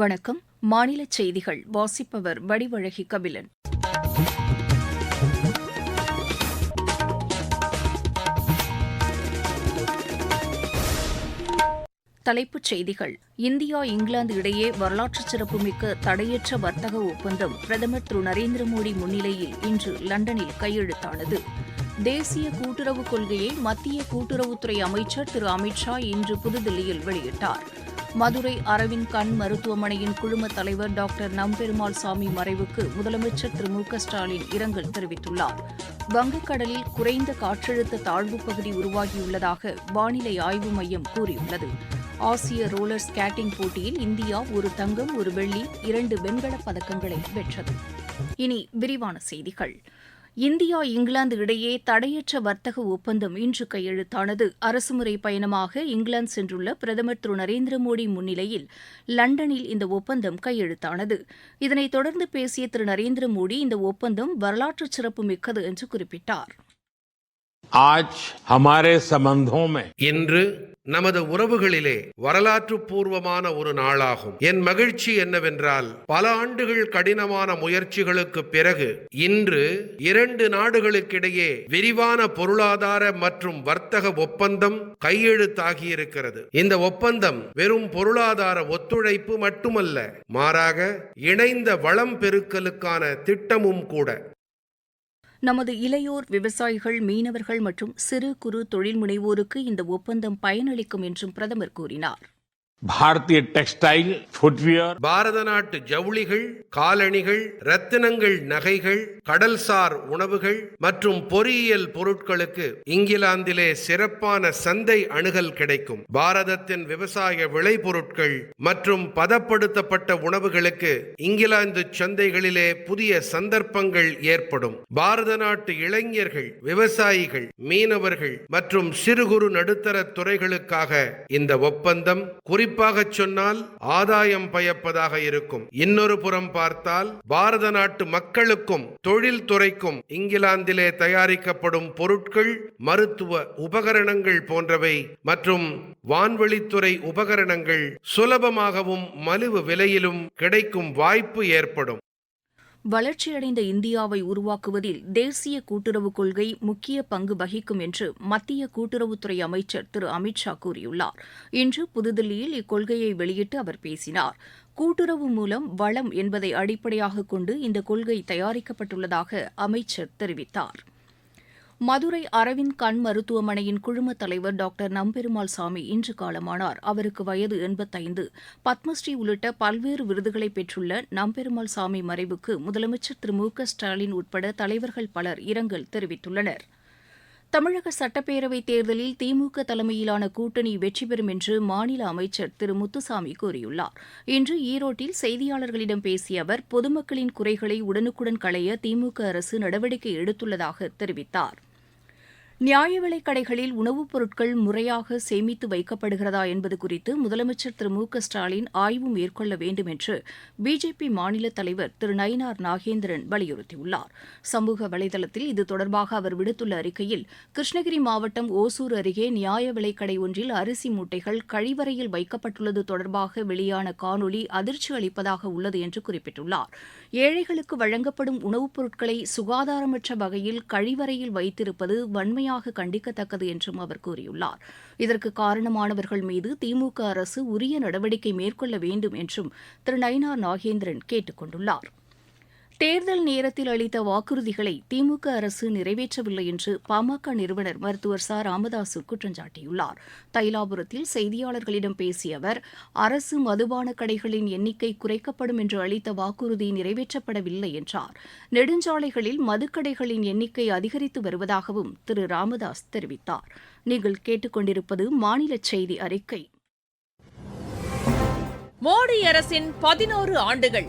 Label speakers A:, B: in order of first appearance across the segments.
A: வணக்கம் மாநில செய்திகள் வாசிப்பவர் வடிவழகி கபிலன் தலைப்புச் செய்திகள் இந்தியா இங்கிலாந்து இடையே வரலாற்று சிறப்புமிக்க தடையற்ற வர்த்தக ஒப்பந்தம் பிரதமர் திரு நரேந்திர மோடி முன்னிலையில் இன்று லண்டனில் கையெழுத்தானது தேசிய கூட்டுறவு கொள்கையை மத்திய கூட்டுறவுத்துறை அமைச்சர் திரு அமித்ஷா இன்று புதுதில்லியில் வெளியிட்டாா் மதுரை அரவிந்த் கண் மருத்துவமனையின் குழும தலைவர் டாக்டர் நம்பெருமாள் சாமி மறைவுக்கு முதலமைச்சர் திரு மு ஸ்டாலின் இரங்கல் தெரிவித்துள்ளார் வங்கக்கடலில் குறைந்த காற்றழுத்த தாழ்வுப் பகுதி உருவாகியுள்ளதாக வானிலை ஆய்வு மையம் கூறியுள்ளது ஆசிய ரோலர் ஸ்கேட்டிங் போட்டியில் இந்தியா ஒரு தங்கம் ஒரு வெள்ளி இரண்டு வெண்கலப் பதக்கங்களை பெற்றது இனி விரிவான செய்திகள் இந்தியா இங்கிலாந்து இடையே தடையற்ற வர்த்தக ஒப்பந்தம் இன்று கையெழுத்தானது அரசுமுறை பயணமாக இங்கிலாந்து சென்றுள்ள பிரதமர் திரு நரேந்திர மோடி முன்னிலையில் லண்டனில் இந்த ஒப்பந்தம் கையெழுத்தானது இதனைத் தொடர்ந்து பேசிய திரு நரேந்திர மோடி இந்த ஒப்பந்தம் வரலாற்று சிறப்பு மிக்கது என்று குறிப்பிட்டார்
B: ஆஜ் என்று நமது உறவுகளிலே வரலாற்று பூர்வமான ஒரு நாளாகும் என் மகிழ்ச்சி என்னவென்றால் பல ஆண்டுகள் கடினமான முயற்சிகளுக்கு பிறகு இன்று இரண்டு நாடுகளுக்கிடையே விரிவான பொருளாதார மற்றும் வர்த்தக ஒப்பந்தம் கையெழுத்தாகியிருக்கிறது இந்த ஒப்பந்தம் வெறும் பொருளாதார ஒத்துழைப்பு மட்டுமல்ல மாறாக இணைந்த வளம் பெருக்கலுக்கான திட்டமும் கூட
A: நமது இளையோர் விவசாயிகள் மீனவர்கள் மற்றும் சிறு குறு தொழில் முனைவோருக்கு இந்த ஒப்பந்தம் பயனளிக்கும் என்றும் பிரதமர் கூறினார்
B: பாரதிய டெக்ஸ்டைல் புட்வியர் பாரத நாட்டு ஜவுளிகள் காலணிகள் ரத்தினங்கள் நகைகள் கடல்சார் உணவுகள் மற்றும் பொறியியல் பொருட்களுக்கு இங்கிலாந்திலே சிறப்பான சந்தை அணுகல் கிடைக்கும் பாரதத்தின் விவசாய விளைபொருட்கள் மற்றும் பதப்படுத்தப்பட்ட உணவுகளுக்கு இங்கிலாந்து சந்தைகளிலே புதிய சந்தர்ப்பங்கள் ஏற்படும் பாரத நாட்டு இளைஞர்கள் விவசாயிகள் மீனவர்கள் மற்றும் சிறு குறு நடுத்தர துறைகளுக்காக இந்த ஒப்பந்தம் குறிப்பாக குறிப்பாக சொன்னால் ஆதாயம் பயப்பதாக இருக்கும் இன்னொரு புறம் பார்த்தால் பாரத நாட்டு மக்களுக்கும் தொழில் துறைக்கும் இங்கிலாந்திலே தயாரிக்கப்படும் பொருட்கள் மருத்துவ உபகரணங்கள் போன்றவை மற்றும் வான்வெளித்துறை உபகரணங்கள் சுலபமாகவும் மலிவு விலையிலும் கிடைக்கும் வாய்ப்பு ஏற்படும்
A: வளர்ச்சியடைந்த இந்தியாவை உருவாக்குவதில் தேசிய கூட்டுறவு கொள்கை முக்கிய பங்கு வகிக்கும் என்று மத்திய கூட்டுறவுத்துறை அமைச்சர் திரு அமித் ஷா கூறியுள்ளார் இன்று புதுதில்லியில் இக்கொள்கையை வெளியிட்டு அவர் பேசினார் கூட்டுறவு மூலம் வளம் என்பதை அடிப்படையாக கொண்டு இந்த கொள்கை தயாரிக்கப்பட்டுள்ளதாக அமைச்சர் தெரிவித்தாா் மதுரை அரவிந்த் கண் மருத்துவமனையின் குழும தலைவர் டாக்டர் நம்பெருமாள் சாமி இன்று காலமானார் அவருக்கு வயது எண்பத்தைந்து பத்மஸ்ரீ உள்ளிட்ட பல்வேறு விருதுகளை பெற்றுள்ள நம்பெருமாள் சாமி மறைவுக்கு முதலமைச்சர் திரு மு க ஸ்டாலின் உட்பட தலைவர்கள் பலர் இரங்கல் தெரிவித்துள்ளனர் தமிழக சட்டப்பேரவைத் தேர்தலில் திமுக தலைமையிலான கூட்டணி வெற்றி பெறும் என்று மாநில அமைச்சர் திரு முத்துசாமி கூறியுள்ளார் இன்று ஈரோட்டில் செய்தியாளர்களிடம் பேசிய அவர் பொதுமக்களின் குறைகளை உடனுக்குடன் களைய திமுக அரசு நடவடிக்கை எடுத்துள்ளதாக தெரிவித்தாா் நியாய விலைக் கடைகளில் உணவுப் பொருட்கள் முறையாக சேமித்து வைக்கப்படுகிறதா என்பது குறித்து முதலமைச்சர் திரு மு க ஸ்டாலின் ஆய்வு மேற்கொள்ள வேண்டும் என்று பிஜேபி மாநில தலைவர் திரு நயினார் நாகேந்திரன் வலியுறுத்தியுள்ளார் சமூக வலைதளத்தில் இது தொடர்பாக அவர் விடுத்துள்ள அறிக்கையில் கிருஷ்ணகிரி மாவட்டம் ஓசூர் அருகே நியாய விலைக்கடை ஒன்றில் அரிசி மூட்டைகள் கழிவறையில் வைக்கப்பட்டுள்ளது தொடர்பாக வெளியான காணொலி அதிர்ச்சி அளிப்பதாக உள்ளது என்று குறிப்பிட்டுள்ளார் ஏழைகளுக்கு வழங்கப்படும் உணவுப் பொருட்களை சுகாதாரமற்ற வகையில் கழிவறையில் வைத்திருப்பது வன்மையான கடுமையாக கண்டிக்கத்தக்கது என்றும் அவர் கூறியுள்ளார் இதற்கு காரணமானவர்கள் மீது திமுக அரசு உரிய நடவடிக்கை மேற்கொள்ள வேண்டும் என்றும் திரு நயினார் நாகேந்திரன் கேட்டுக் கொண்டுள்ளாா் தேர்தல் நேரத்தில் அளித்த வாக்குறுதிகளை திமுக அரசு நிறைவேற்றவில்லை என்று பாமக நிறுவனர் மருத்துவர் ச ராமதாசு குற்றம் சாட்டியுள்ளார் தைலாபுரத்தில் செய்தியாளர்களிடம் பேசிய அவர் அரசு மதுபான கடைகளின் எண்ணிக்கை குறைக்கப்படும் என்று அளித்த வாக்குறுதி நிறைவேற்றப்படவில்லை என்றார் நெடுஞ்சாலைகளில் மதுக்கடைகளின் எண்ணிக்கை அதிகரித்து வருவதாகவும் திரு ராமதாஸ் தெரிவித்தார் நீங்கள் கேட்டுக்கொண்டிருப்பது மாநில செய்தி அறிக்கை
C: மோடி அரசின் பதினோரு ஆண்டுகள்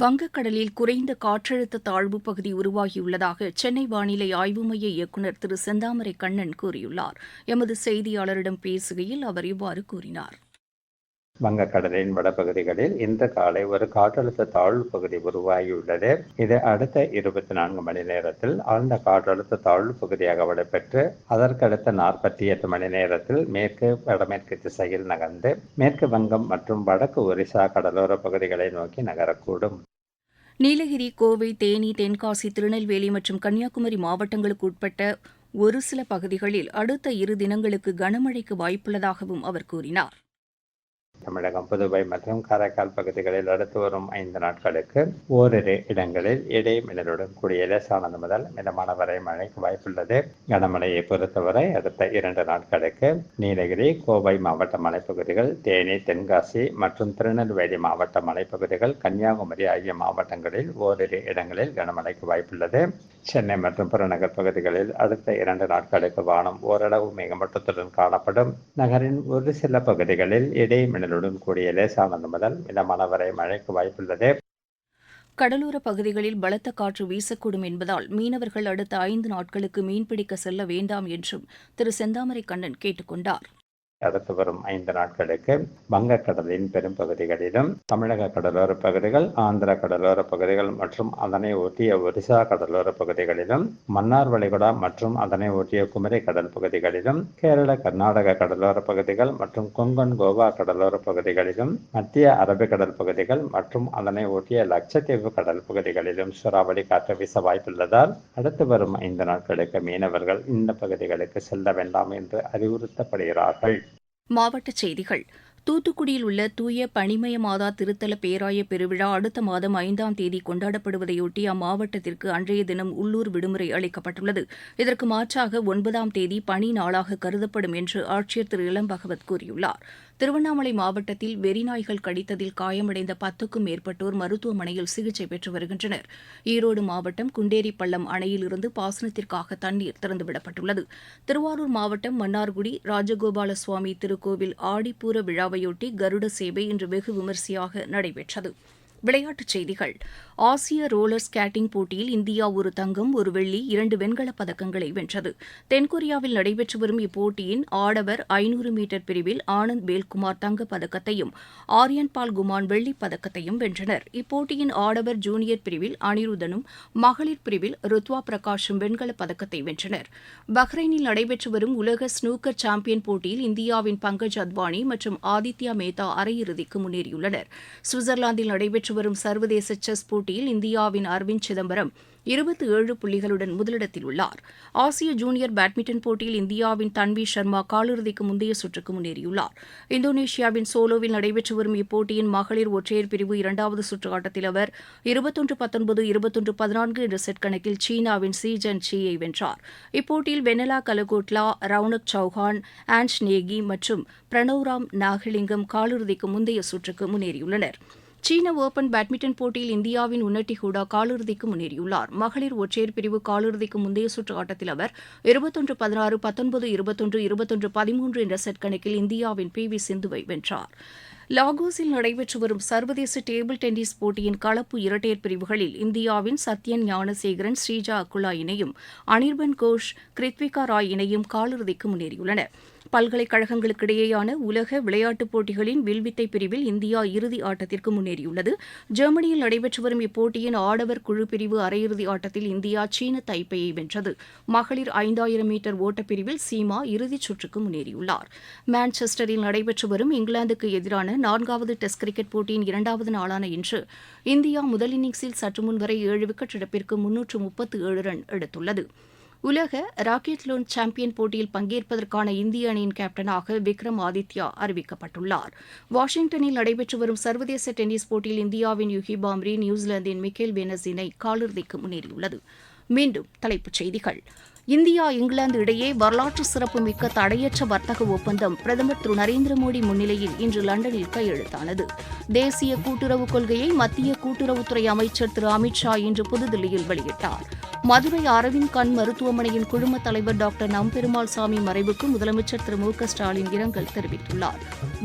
A: வங்கக்கடலில் குறைந்த காற்றழுத்த தாழ்வுப் பகுதி உருவாகியுள்ளதாக சென்னை வானிலை ஆய்வு மைய இயக்குநர் திரு செந்தாமரை கண்ணன் கூறியுள்ளார் எமது செய்தியாளரிடம் பேசுகையில் அவர் இவ்வாறு கூறினாா்
D: வங்கக்கடலின் வடபகுதிகளில் இந்த காலை ஒரு காற்றழுத்த தாழ்வு பகுதி உருவாகியுள்ளது இது அடுத்த இருபத்தி நான்கு மணி நேரத்தில் ஆழ்ந்த காற்றழுத்த தாழ்வு பகுதியாக வடைபெற்று அதற்கடுத்த நாற்பத்தி எட்டு மணி நேரத்தில் மேற்கு வடமேற்கு திசையில் நகர்ந்து மேற்கு வங்கம் மற்றும் வடக்கு ஒரிசா கடலோர பகுதிகளை நோக்கி நகரக்கூடும்
A: நீலகிரி கோவை தேனி தென்காசி திருநெல்வேலி மற்றும் கன்னியாகுமரி மாவட்டங்களுக்கு உட்பட்ட ஒரு சில பகுதிகளில் அடுத்த இரு தினங்களுக்கு கனமழைக்கு வாய்ப்புள்ளதாகவும் அவர் கூறினார்
D: தமிழகம் புதுவை மற்றும் காரைக்கால் பகுதிகளில் அடுத்து வரும் ஐந்து நாட்களுக்கு ஓரிரு இடங்களில் இடைமின்னலுடன் கூடிய லேசானது முதல் மிதமான வரை மழைக்கு வாய்ப்புள்ளது கனமழையை பொறுத்தவரை அடுத்த இரண்டு நாட்களுக்கு நீலகிரி கோவை மாவட்ட மலைப்பகுதிகள் தேனி தென்காசி மற்றும் திருநெல்வேலி மாவட்ட மலைப்பகுதிகள் கன்னியாகுமரி ஆகிய மாவட்டங்களில் ஓரிரு இடங்களில் கனமழைக்கு வாய்ப்புள்ளது சென்னை மற்றும் புறநகர் பகுதிகளில் அடுத்த இரண்டு நாட்களுக்கு வானம் ஓரளவு மட்டத்துடன் காணப்படும் நகரின் ஒரு சில பகுதிகளில் இடைமின்னலுடன் காற்றுடன் கூடிய லேசானது முதல் மிதமான வரை மழைக்கு வாய்ப்புள்ளது
A: கடலோர பகுதிகளில் பலத்த காற்று வீசக்கூடும் என்பதால் மீனவர்கள் அடுத்த ஐந்து நாட்களுக்கு மீன்பிடிக்க செல்ல வேண்டாம் என்றும் திரு செந்தாமரை கண்ணன் கேட்டுக் கொண்டார்
D: அடுத்து வரும் ஐந்து நாட்களுக்கு வங்கக்கடலின் பெரும்பகுதிகளிலும் தமிழக கடலோர பகுதிகள் ஆந்திர கடலோர பகுதிகள் மற்றும் அதனை ஒட்டிய ஒரிசா கடலோர பகுதிகளிலும் மன்னார் வளைகுடா மற்றும் அதனை ஒட்டிய குமரி கடல் பகுதிகளிலும் கேரள கர்நாடக கடலோர பகுதிகள் மற்றும் கொங்கன் கோவா கடலோர பகுதிகளிலும் மத்திய அரபிக்கடல் பகுதிகள் மற்றும் அதனை ஒட்டிய லட்சத்தீவு கடல் பகுதிகளிலும் சூறாவளி காற்று வீச வாய்ப்புள்ளதால் அடுத்து வரும் ஐந்து நாட்களுக்கு மீனவர்கள் இந்த பகுதிகளுக்கு செல்ல வேண்டாம் என்று அறிவுறுத்தப்படுகிறார்கள்
A: மாவட்டச் செய்திகள் தூத்துக்குடியில் உள்ள தூய பனிமய மாதா திருத்தல பேராய பெருவிழா அடுத்த மாதம் ஐந்தாம் தேதி கொண்டாடப்படுவதையொட்டி அம்மாவட்டத்திற்கு அன்றைய தினம் உள்ளூர் விடுமுறை அளிக்கப்பட்டுள்ளது இதற்கு மாற்றாக ஒன்பதாம் தேதி பணி நாளாக கருதப்படும் என்று ஆட்சியர் திரு இளம்பகவத் கூறியுள்ளார் திருவண்ணாமலை மாவட்டத்தில் வெறிநாய்கள் கடித்ததில் காயமடைந்த பத்துக்கும் மேற்பட்டோர் மருத்துவமனையில் சிகிச்சை பெற்று வருகின்றனர் ஈரோடு மாவட்டம் குண்டேரி பள்ளம் அணையிலிருந்து பாசனத்திற்காக தண்ணீர் திறந்துவிடப்பட்டுள்ளது திருவாரூர் மாவட்டம் மன்னார்குடி ராஜகோபால சுவாமி திருக்கோவில் ஆடிப்பூர விழாவையொட்டி கருட சேவை இன்று வெகு விமரிசையாக நடைபெற்றது விளையாட்டுச் செய்திகள் ஆசிய ரோலர் ஸ்கேட்டிங் போட்டியில் இந்தியா ஒரு தங்கம் ஒரு வெள்ளி இரண்டு வெண்கலப் பதக்கங்களை வென்றது தென்கொரியாவில் நடைபெற்று வரும் இப்போட்டியின் ஆடவர் ஐநூறு மீட்டர் பிரிவில் ஆனந்த் பேல்குமார் தங்கப் பதக்கத்தையும் ஆரியன் பால் குமான் வெள்ளிப் பதக்கத்தையும் வென்றனர் இப்போட்டியின் ஆடவர் ஜூனியர் பிரிவில் அனிருதனும் மகளிர் பிரிவில் ருத்வா பிரகாஷும் வெண்கலப் பதக்கத்தை வென்றனர் பஹ்ரைனில் நடைபெற்று வரும் உலக ஸ்னூக்கர் சாம்பியன் போட்டியில் இந்தியாவின் பங்கஜ் அத்வானி மற்றும் ஆதித்யா மேத்தா அரையிறுதிக்கு முன்னேறியுள்ளனர் சுவிட்சர்லாந்தில் நடைபெற்று வரும் சர்வதேச செஸ் போட்டி போட்டியில் இந்தியாவின் அரவிந்த் சிதம்பரம் இருபத்தி ஏழு புள்ளிகளுடன் முதலிடத்தில் உள்ளார் ஆசிய ஜூனியர் பேட்மிண்டன் போட்டியில் இந்தியாவின் தன்வி சர்மா காலிறுதிக்கு முந்தைய சுற்றுக்கு முன்னேறியுள்ளார் இந்தோனேஷியாவின் சோலோவில் நடைபெற்று வரும் இப்போட்டியின் மகளிர் ஒற்றையர் பிரிவு இரண்டாவது சுற்று ஆட்டத்தில் அவர் இருபத்தொன்று பத்தொன்பது இருபத்தொன்று பதினான்கு என்ற செட் கணக்கில் சீனாவின் சி ஜன் வென்றார் இப்போட்டியில் வெனலா கலகோட்லா ரவுனக் சௌஹான் ஆன்ஷ் நேகி மற்றும் பிரணவ்ராம் நாகலிங்கம் காலிறுதிக்கு முந்தைய சுற்றுக்கு முன்னேறியுள்ளனா் சீன ஒபன் பேட்மிண்டன் போட்டியில் இந்தியாவின் உன்னட்டி ஹூடா காலிறுதிக்கு முன்னேறியுள்ளார் மகளிர் ஒற்றையர் பிரிவு காலிறுதிக்கு முந்தைய சுற்று ஆட்டத்தில் அவர் இருபத்தொன்று பதினாறு பத்தொன்பது இருபத்தொன்று இருபத்தொன்று பதிமூன்று என்ற செட் கணக்கில் இந்தியாவின் பி வி சிந்துவை வென்றார் லாகோஸில் நடைபெற்று வரும் சர்வதேச டேபிள் டென்னிஸ் போட்டியின் கலப்பு இரட்டையர் பிரிவுகளில் இந்தியாவின் சத்யன் ஞானசேகரன் ஸ்ரீஜா அக்குலா இணையும் அனிர்பன் கோஷ் கிருத்விகா ராய் இணையும் காலிறுதிக்கு முன்னேறியுள்ளனா் பல்கலைக்கழகங்களுக்கிடையேயான உலக விளையாட்டுப் போட்டிகளின் வில்வித்தை பிரிவில் இந்தியா இறுதி ஆட்டத்திற்கு முன்னேறியுள்ளது ஜெர்மனியில் நடைபெற்று வரும் இப்போட்டியின் ஆடவர் குழு பிரிவு அரையிறுதி ஆட்டத்தில் இந்தியா சீன தைப்பையை வென்றது மகளிர் ஐந்தாயிரம் மீட்டர் ஓட்டப்பிரிவில் சீமா இறுதிச் சுற்றுக்கு முன்னேறியுள்ளார் மான்செஸ்டரில் நடைபெற்று வரும் இங்கிலாந்துக்கு எதிரான நான்காவது டெஸ்ட் கிரிக்கெட் போட்டியின் இரண்டாவது நாளான இன்று இந்தியா முதல் இன்னிங்ஸில் சற்று வரை ஏழு விக்கெட் இழப்பிற்கு முன்னூற்று முப்பத்து ஏழு ரன் எடுத்துள்ளது உலக லோன் சாம்பியன் போட்டியில் பங்கேற்பதற்கான இந்திய அணியின் கேப்டனாக விக்ரம் ஆதித்யா அறிவிக்கப்பட்டுள்ளார் வாஷிங்டனில் நடைபெற்று வரும் சர்வதேச டென்னிஸ் போட்டியில் இந்தியாவின் யுகி பாம்ரி நியூசிலாந்தின் மிக்கேல் பெனஸ் இணை காலிறுதிக்கு முன்னேறியுள்ளது மீண்டும் தலைப்புச் செய்திகள் இந்தியா இங்கிலாந்து இடையே வரலாற்று சிறப்புமிக்க தடையற்ற வர்த்தக ஒப்பந்தம் பிரதமர் திரு நரேந்திர மோடி முன்னிலையில் இன்று லண்டனில் கையெழுத்தானது தேசிய கூட்டுறவு கொள்கையை மத்திய கூட்டுறவுத்துறை அமைச்சர் திரு அமித் ஷா இன்று புதுதில்லியில் வெளியிட்டார் மதுரை அரவிந்த் கண் மருத்துவமனையின் குழும தலைவர் டாக்டர் நம்பெருமாள் சாமி மறைவுக்கு முதலமைச்சர் திரு மு ஸ்டாலின் இரங்கல் தெரிவித்துள்ளார்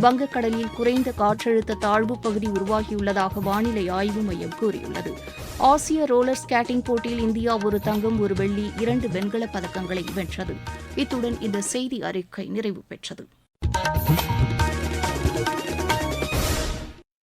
A: வங்கக்கடலில் குறைந்த காற்றழுத்த தாழ்வு பகுதி உருவாகியுள்ளதாக வானிலை ஆய்வு மையம் கூறியுள்ளது ஆசிய ரோலர் ஸ்கேட்டிங் போட்டியில் இந்தியா ஒரு தங்கம் ஒரு வெள்ளி இரண்டு வெண்கலப் பதக்கங்களை வென்றது இத்துடன் இந்த செய்தி அறிக்கை நிறைவு பெற்றது